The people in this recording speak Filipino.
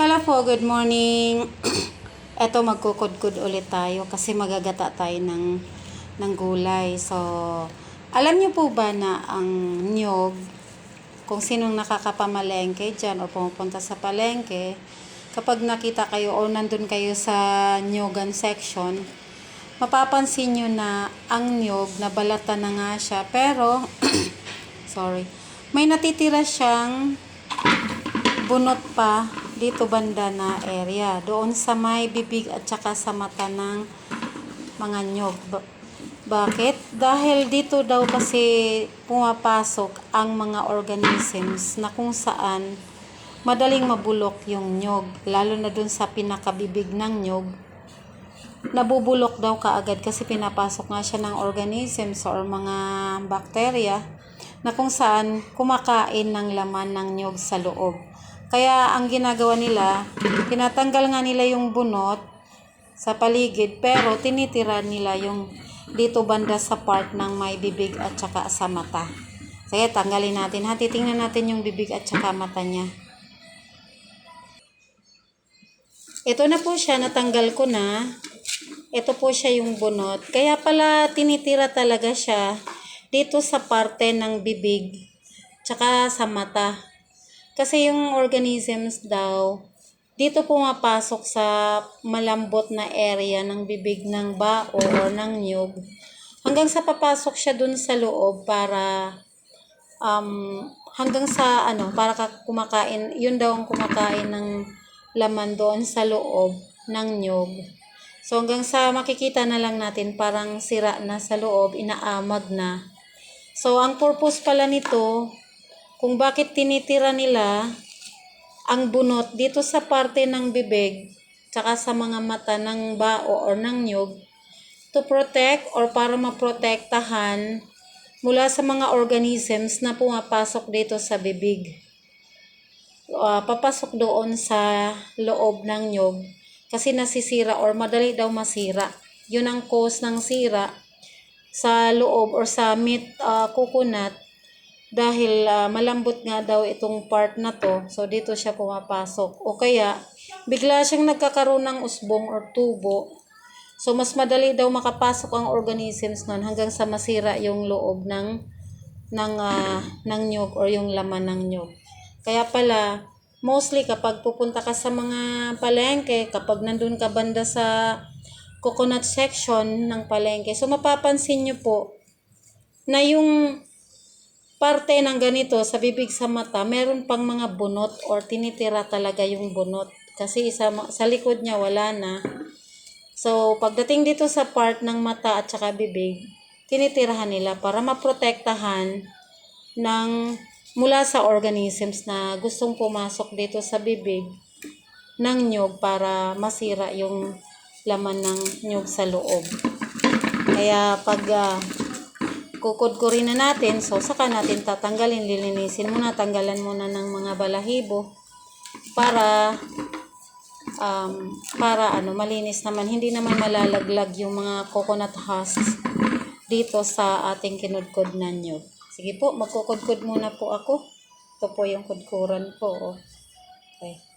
Hello po, good morning. Eto magkukudkud ulit tayo kasi magagata tayo ng, ng gulay. So, alam niyo po ba na ang nyog, kung sinong nakakapamalengke dyan o pumupunta sa palengke, kapag nakita kayo o nandun kayo sa nyogan section, mapapansin nyo na ang nyog, nabalata na nga siya. Pero, sorry, may natitira siyang bunot pa dito banda na area. Doon sa may bibig at saka sa mata ng mga nyog. Ba- bakit? Dahil dito daw kasi pumapasok ang mga organisms na kung saan madaling mabulok yung nyog. Lalo na dun sa pinakabibig ng nyog. Nabubulok daw kaagad kasi pinapasok nga siya ng organisms or mga bakterya na kung saan kumakain ng laman ng nyog sa loob. Kaya ang ginagawa nila, tinatanggal nga nila yung bunot sa paligid pero tinitira nila yung dito banda sa part ng may bibig at saka sa mata. Sige, tanggalin natin ha. Titingnan natin yung bibig at saka mata niya. Ito na po siya, natanggal ko na. Ito po siya yung bunot. Kaya pala tinitira talaga siya dito sa parte ng bibig tsaka sa mata. Kasi yung organisms daw, dito pumapasok sa malambot na area ng bibig ng bao or ng nyug. Hanggang sa papasok siya dun sa loob para um, hanggang sa ano, para ka kumakain, yun daw ang kumakain ng laman doon sa loob ng nyug. So hanggang sa makikita na lang natin parang sira na sa loob, inaamag na. So ang purpose pala nito, kung bakit tinitira nila ang bunot dito sa parte ng bibig, tsaka sa mga mata ng bao or ng nyug, to protect or para maprotektahan mula sa mga organisms na pumapasok dito sa bibig. Ah, papasok doon sa loob ng nyog kasi nasisira or madali daw masira. Yun ang cause ng sira sa loob or sa meat ah, coconut dahil ah, malambot nga daw itong part na to. So dito siya pumapasok. O kaya bigla siyang nagkakaroon ng usbong or tubo. So mas madali daw makapasok ang organisms nun hanggang sa masira yung loob ng ng ah, ng nyog or yung laman ng nyog. Kaya pala mostly kapag pupunta ka sa mga palengke, kapag nandun ka banda sa coconut section ng palengke, so mapapansin nyo po na yung parte ng ganito sa bibig sa mata, meron pang mga bunot or tinitira talaga yung bunot. Kasi sa, sa likod niya wala na. So, pagdating dito sa part ng mata at saka bibig, tinitirahan nila para maprotektahan ng mula sa organisms na gustong pumasok dito sa bibig ng nyog para masira yung laman ng nyog sa loob. Kaya pag uh, kukudkurin na natin, so saka natin tatanggalin, lilinisin muna, tanggalan muna ng mga balahibo para um, para ano malinis naman hindi naman malalaglag yung mga coconut husks dito sa ating kinudkod na nyog. Sige po, magkukudkod muna po ako. Ito po yung kudkuran ko. Oh. Okay.